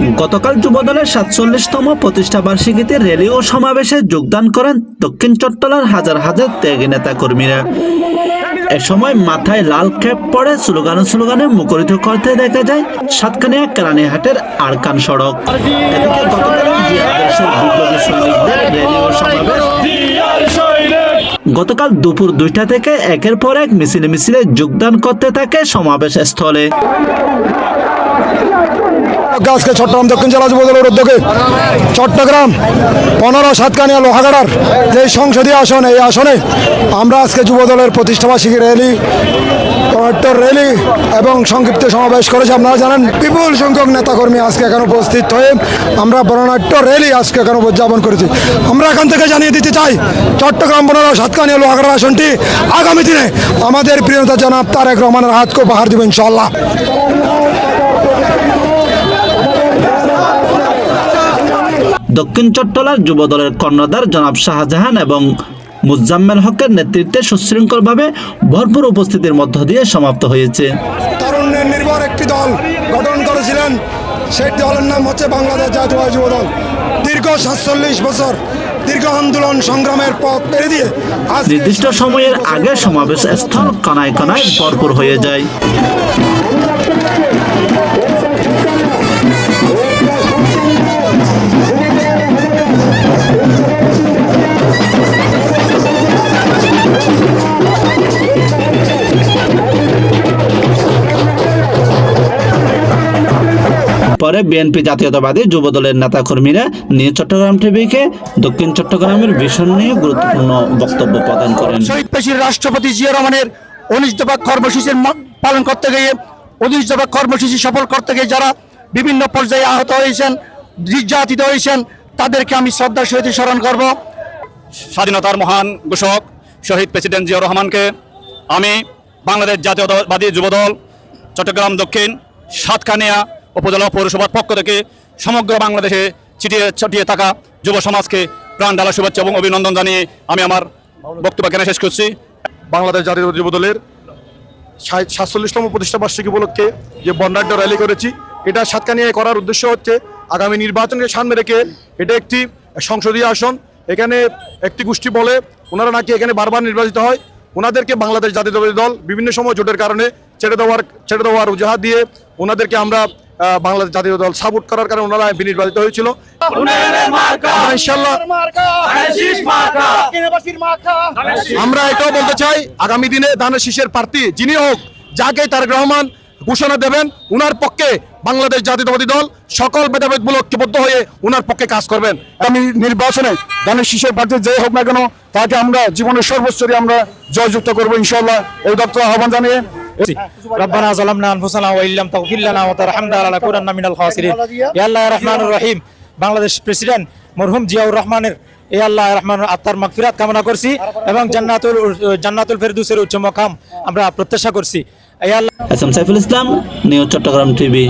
গতকাল যুবদলের সাতচল্লিশতম প্রতিষ্ঠা বার্ষিকীতে র্যালি ও সমাবেশে যোগদান করেন দক্ষিণ চট্টলার হাজার হাজার ত্যাগী নেতা কর্মীরা এ সময় মাথায় লাল ক্যাপ পরে স্লোগানে স্লোগানে মুখরিত করতে দেখা যায় সাতকানিয়া কেরানীহাটের আরকান সড়ক। গতকাল গতকাল দুপুর দুইটা থেকে একের পর এক মিছিলে মিছিলে যোগদান করতে থাকে সমাবেশ স্থলে আজকে চট্টগ্রাম দক্ষিণ জেলা যুবদলের উদ্যোগে। চট্টগ্রাম পনেরো সাতকানিয়া লোহাগাড়ার যে সংসদীয় আসন, এই আসনে আমরা আজকে যুবদলের প্রতিষ্ঠাবার্ষিকী র্যালি, কয়েকটা র্যালি এবং সংক্ষিপ্ত সমাবেশ করেছে। আপনারা জানেন, বিপুল সংখ্যক নেতাকর্মী আজকে এখানে উপস্থিত হয়ে আমরা বর্ণাঢ্য র্যালি আজকে এখানে উদযাপন করেছি। আমরা এখান থেকে জানিয়ে দিতে চাই, চট্টগ্রাম পনেরো সাতকানিয়া লোহাগাড়ার আসনটি আগামী দিনে আমাদের প্রিয়তা জনাব তারেক রহমানের হাতকে উপহার দেবেন ইনশাল্লাহ দক্ষিণ চট্টলার যুবদলের কর্ণধার জনাব শাহজাহান এবং মুজাম্মেল হকের নেতৃত্বে সুশৃঙ্খলভাবে ভরপুর উপস্থিতির মধ্য দিয়ে সমাপ্ত হয়েছে। তারুণ্যের নির্ভর একটি দল গঠন করেছিলেন। সেই দলের নাম হচ্ছে বাংলাদেশ জাতীয় যুব দল দীর্ঘ সাতচল্লিশ বছর দীর্ঘ আন্দোলন সংগ্রামের পথ পেরে দিয়ে নির্দিষ্ট সময়ের আগে সমাবেশ স্থল কানায় কানায় ভরপুর হয়ে যায়। পরে বিএনপি জাতীয়তাবাদী যুবদলের নেতাকর্মীরা নিয়ে চট্টগ্রাম টিভিকে দক্ষিণ চট্টগ্রামের ভীষণ নিয়ে গুরুত্বপূর্ণ বক্তব্য প্রদান করেন। শহীদ পেশির রাষ্ট্রপতি জিয়া রহমানের উনিশ দফা কর্মসূচির পালন করতে গিয়ে, উনিশ দফা কর্মসূচি সফল করতে গিয়ে যারা বিভিন্ন পর্যায়ে আহত হয়েছেন, নির্যাতিত হয়েছেন, তাদেরকে আমি শ্রদ্ধার সহিত স্মরণ করব। স্বাধীনতার মহান ঘোষক শহীদ প্রেসিডেন্ট জিয়া রহমানকে আমি বাংলাদেশ জাতীয়তাবাদী যুবদল চট্টগ্রাম দক্ষিণ সাতকানিয়া উপজেলা পৌরসভার পক্ষ থেকে সমগ্র বাংলাদেশে ছিটিয়ে ছটিয়ে থাকা যুব সমাজকে প্রাণ ঢালা শুভেচ্ছা এবং অভিনন্দন জানিয়ে আমি আমার বক্তব্য এখানে শেষ করছি। বাংলাদেশ জাতীয় যুবদলের সাতচল্লিশতম প্রতিষ্ঠা বার্ষিকী উপলক্ষে যে বর্ণাঢ্য র্যালি করেছি, এটা সাতকানিয়ায় করার উদ্দেশ্য হচ্ছে আগামী নির্বাচনকে সামনে রেখে এটা একটি সংসদীয় আসন। এখানে একটি গোষ্ঠী বলে ওনারা নাকি এখানে বারবার নির্বাচিত হয়। ওনাদেরকে বাংলাদেশ জাতীয়তাবাদী দল বিভিন্ন সময় জোটের কারণে ছেড়ে দেওয়ার ছেড়ে দেওয়ার উজাহাত দিয়ে ওনাদেরকে আমরা বাংলাদেশ জাতীয় দল সাপোর্ট করার কারণে ওনারা এমপি নির্বাচিত হয়েছিল আমরা এটাও বলতে চাই আগামী দিনে ধানের শীষের প্রার্থী যিনি হোক যাকে তারেক রহমান ঘোষণা দেবেন উনার পক্ষে বাংলাদেশ জাতীয়তাবাদী দল সকল ভেদাভেদগুলো ঐক্যবদ্ধ হয়ে উনার পক্ষে কাজ করবেন। আমি নির্বাচনে ধানের শীষের প্রার্থী যে হোক না কেন তাকে আমরা জীবনের সর্বোচ্চ আমরা জয়যুক্ত করব ইনশাল্লাহ এই দপ্তর আহ্বান জানিয়ে ربنا ظلمنا انفسنا وان لم تغفر لنا وترحمنا لنكونن من الخاسرين يا الله يا رحمن الرحيم বাংলাদেশ প্রেসিডেন্ট মরহুম জিয়াউর রহমানের এ আল্লাহ রহমান আত্মার মাগফিরাত কামনা করছি এবং জান্নাতুল জান্নাতুল ফেরদৌসের উচ্চ মকাম আমরা প্রত্যাশা করছি এই আল্লাহ S M Saiful Islam news Chattogram TV